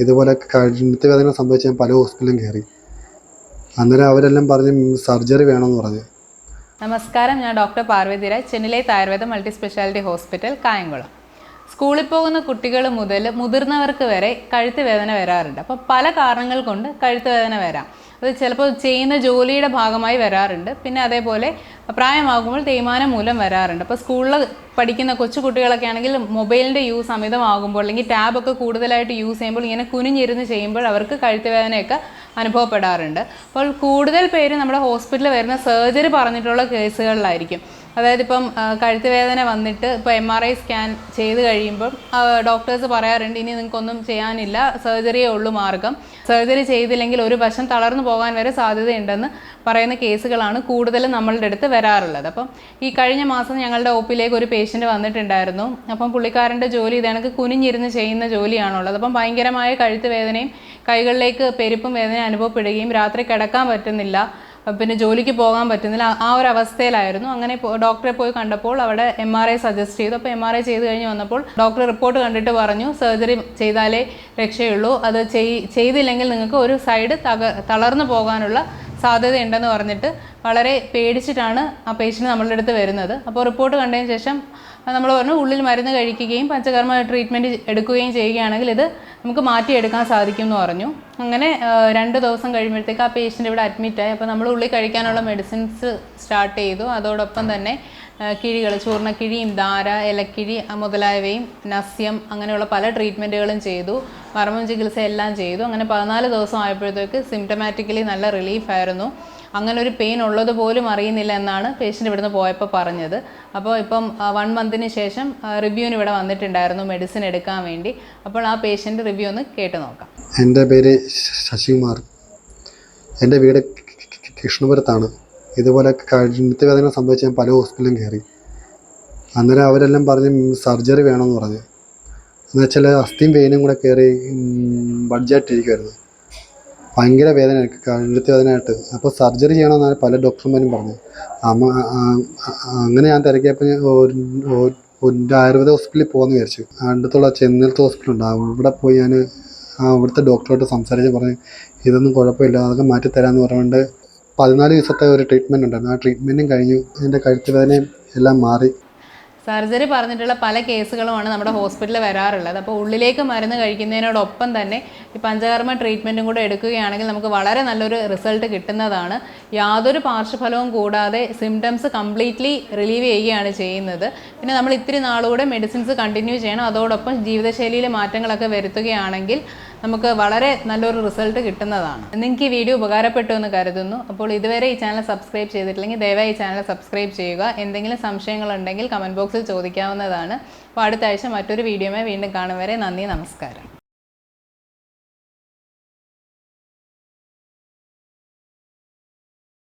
ഇതുപോലെ കഴുത്ത് വേദന സംഭവിച്ച് ഞാൻ പല ഹോസ്പിറ്റലിലും കയറി. അന്നേരം അവരെല്ലാം പറഞ്ഞ് സർജറി വേണമെന്ന് പറഞ്ഞു. നമസ്കാരം ഞാൻ doctor Parvathy Raj Ayurveda multi speciality hospital Kayamkulam. സ്കൂളിൽ പോകുന്ന കുട്ടികൾ മുതൽ മുതിർന്നവർക്ക് വരെ കഴുത്ത് വേദന വരാറുണ്ട്. അപ്പോൾ പല കാരണങ്ങൾ കൊണ്ട് കഴുത്ത് വേദന വരാം. അത് ചിലപ്പോൾ ചെയ്യുന്ന ജോലിയുടെ ഭാഗമായി വരാറുണ്ട്. പിന്നെ അതേപോലെ പ്രായമാകുമ്പോൾ തേയ്മാനം മൂലം വരാറുണ്ട്. അപ്പോൾ സ്കൂളിൽ പഠിക്കുന്ന കൊച്ചു കുട്ടികളൊക്കെ ആണെങ്കിൽ മൊബൈലിന്റെ യൂസ് അമിതമാകുമ്പോൾ അല്ലെങ്കിൽ ടാബൊക്കെ കൂടുതലായിട്ട് യൂസ് ചെയ്യുമ്പോൾ ഇങ്ങനെ കുനിഞ്ഞിരുന്ന് ചെയ്യുമ്പോൾ അവർക്ക് കഴുത്ത് വേദനയൊക്കെ അനുഭവപ്പെടാറുണ്ട്. അപ്പോൾ കൂടുതൽ പേര് നമ്മുടെ ഹോസ്പിറ്റലിൽ വരുന്ന സർജറി പറഞ്ഞിട്ടുള്ള കേസുകളിലായിരിക്കും. അതായത് ഇപ്പം കഴുത്ത് വേദന വന്നിട്ട് ഇപ്പോൾ എം ആർ ഐ സ്കാൻ ചെയ്ത് കഴിയുമ്പം ഡോക്ടേഴ്സ് പറയാറുണ്ട് ഇനി നിങ്ങൾക്കൊന്നും ചെയ്യാനില്ല സർജറിയേ ഉള്ളൂ മാർഗം. സർജറി ചെയ്തില്ലെങ്കിൽ ഒരു വശം തളർന്നു പോകാൻ വരെ സാധ്യതയുണ്ടെന്ന് പറയുന്ന കേസുകളാണ് കൂടുതലും നമ്മളുടെ അടുത്ത് വരാറുള്ളത്. അപ്പം ഈ കഴിഞ്ഞ മാസം ഞങ്ങളുടെ ഒപ്പിലേക്ക് ഒരു പേഷ്യന്റ് വന്നിട്ടുണ്ടായിരുന്നു. അപ്പം പുള്ളിക്കാരന്റെ ജോലി ഇതേണക്ക് കുനിഞ്ഞിരുന്ന് ചെയ്യുന്ന ജോലിയാണുള്ളത്. അപ്പം ഭയങ്കരമായ കഴുത്ത് വേദനയും കൈകളിലേക്ക് പെരുപ്പും വേദന അനുഭവപ്പെടുകയും രാത്രി കിടക്കാൻ പറ്റുന്നില്ല പിന്നെ ജോലിക്ക് പോകാൻ പറ്റുന്നില്ല. ആ- ഒരു അവസ്ഥയിലായിരുന്നു. അങ്ങനെ ഡോക്ടറെ പോയി കണ്ടപ്പോൾ അവിടെ എം ആർ ഐ സജസ്റ്റ് ചെയ്തു. അപ്പോൾ എം ആർ ഐ ചെയ്ത് കഴിഞ്ഞ് വന്നപ്പോൾ ഡോക്ടർ റിപ്പോർട്ട് കണ്ടിട്ട് പറഞ്ഞു സർജറി ചെയ്താലേ രക്ഷയുള്ളൂ. അത് ചെയ് ചെയ്തില്ലെങ്കിൽ നിങ്ങൾക്ക് ഒരു സൈഡ് തക തളർന്നു പോകാനുള്ള സാധ്യതയുണ്ടെന്ന് പറഞ്ഞിട്ട് വളരെ പേടിച്ചിട്ടാണ് ആ പേഷ്യന്റ് നമ്മളുടെ അടുത്ത് വരുന്നത്. അപ്പോൾ റിപ്പോർട്ട് കണ്ടതിന് ശേഷം നമ്മൾ പറഞ്ഞു ഉള്ളിൽ മരുന്ന് കഴിക്കുകയും പഞ്ചകർമ്മ ട്രീറ്റ്മെന്റ് എടുക്കുകയും ചെയ്യുകയാണെങ്കിൽ ഇത് നമുക്ക് മാറ്റിയെടുക്കാൻ സാധിക്കും എന്ന് പറഞ്ഞു. അങ്ങനെ രണ്ട് ദിവസം കഴിയുമ്പോഴത്തേക്ക് ആ പേഷ്യന്റ് ഇവിടെ അഡ്മിറ്റായി അപ്പോൾ നമ്മൾ ഉള്ളിൽ കഴിക്കാനുള്ള മെഡിസിൻസ് സ്റ്റാർട്ട് ചെയ്തു. അതോടൊപ്പം തന്നെ കിഴികൾ ചൂർണക്കിഴിയും ധാര ഇലക്കിഴി മുതലായവയും നസ്യം അങ്ങനെയുള്ള പല ട്രീറ്റ്മെന്റുകളും ചെയ്തു. മർമ്മം ചികിത്സ എല്ലാം ചെയ്തു. അങ്ങനെ പതിനാല് ദിവസം ആയപ്പോഴത്തേക്ക് സിംറ്റമാറ്റിക്കലി നല്ല റിലീഫ് ആയിരുന്നു. അങ്ങനെ ഒരു പെയിൻ ഉള്ളത് പോലും അറിയുന്നില്ല എന്നാണ് പേഷ്യന്റ് ഇവിടുന്ന് പോയപ്പോൾ പറഞ്ഞത്. അപ്പോൾ ഇപ്പം വൺ മന്തിന് ശേഷം റിവ്യൂവിന് ഇവിടെ വന്നിട്ടുണ്ടായിരുന്നു മെഡിസിൻ എടുക്കാൻ വേണ്ടി. അപ്പോൾ ആ പേഷ്യന്റ് റിവ്യൂ ഒന്ന് കേട്ട് നോക്കാം. എന്റെ പേര് ശശികുമാർ. എന്റെ വീട് കൃഷ്ണപുരത്താണ്. ഇതുപോലെ കഴുത്ത് വേദന സംഭവിച്ച് ഞാൻ പല ഹോസ്പിറ്റലിലും കയറി. അന്നേരം അവരെല്ലാം പറഞ്ഞ് സർജറി വേണമെന്ന് പറഞ്ഞ്. എന്നുവെച്ചാൽ അസ്ഥിയും വെയിനും കൂടെ കയറി ബഡ്ജറ്റായിരിക്കുമായിരുന്നു ഭയങ്കര വേദന കഴുത്ത് വേദനയായിട്ട്. അപ്പോൾ സർജറി ചെയ്യണമെന്നാണ് പല ഡോക്ടർമാരും പറഞ്ഞു. അമ്മ അങ്ങനെ ഞാൻ തിരക്കിയപ്പോൾ ഒരു ആയുർവേദ ഹോസ്പിറ്റലിൽ പോകുമെന്ന് വിചാരിച്ചു. അടുത്തുള്ള ചെന്നിലത്തെ ഹോസ്പിറ്റൽ ഉണ്ട് അവിടെ പോയി ഞാൻ അവിടുത്തെ ഡോക്ടറോട് സംസാരിച്ച് പറഞ്ഞ് ഇതൊന്നും കുഴപ്പമില്ല അതൊക്കെ മാറ്റിത്തരാമെന്ന് പറഞ്ഞുകൊണ്ട് പതിനാല് ദിവസത്തെ ഒരു ട്രീറ്റ്മെന്റ് ഉണ്ടായിരുന്നു. ആ ട്രീറ്റ്മെന്റും കഴിഞ്ഞു. എന്റെ കഴുത്ത് വേദനയും എല്ലാം മാറി. സർജറി പറഞ്ഞിട്ടുള്ള പല കേസുകളുമാണ് നമ്മുടെ ഹോസ്പിറ്റലിൽ വരാറുള്ളത്. അപ്പോൾ ഉള്ളിലേക്ക് മരുന്ന് കഴിക്കുന്നതിനോടൊപ്പം തന്നെ ഈ പഞ്ചകർമ്മ ട്രീറ്റ്മെന്റും കൂടെ എടുക്കുകയാണെങ്കിൽ നമുക്ക് വളരെ നല്ലൊരു റിസൾട്ട് കിട്ടുന്നതാണ്. യാതൊരു പാർശ്വഫലവും കൂടാതെ സിംറ്റംസ് കംപ്ലീറ്റ്ലി റിലീവ് ചെയ്യുകയാണ് ചെയ്യുന്നത്. പിന്നെ നമ്മൾ ഇത്തിരി നാളുകൂടെ മെഡിസിൻസ് കണ്ടിന്യൂ ചെയ്യണം. അതോടൊപ്പം ജീവിതശൈലിയിൽ മാറ്റങ്ങളൊക്കെ വരുത്തുകയാണെങ്കിൽ നമുക്ക് വളരെ നല്ലൊരു റിസൾട്ട് കിട്ടുന്നതാണ്. നിങ്ങൾക്ക് ഈ വീഡിയോ ഉപകാരപ്പെട്ടു എന്ന് കരുതുന്നു. അപ്പോൾ ഇതുവരെ ഈ ചാനൽ സബ്സ്ക്രൈബ് ചെയ്തിട്ടില്ലെങ്കിൽ ദയവായി ഈ ചാനൽ സബ്സ്ക്രൈബ് ചെയ്യുക. എന്തെങ്കിലും സംശയങ്ങളുണ്ടെങ്കിൽ കമന്റ് ബോക്സിൽ ചോദിക്കാവുന്നതാണ്. അപ്പോൾ അടുത്ത ആഴ്ച മറ്റൊരു വീഡിയോയുമായി വീണ്ടും കാണും വരെ നന്ദി നമസ്കാരം.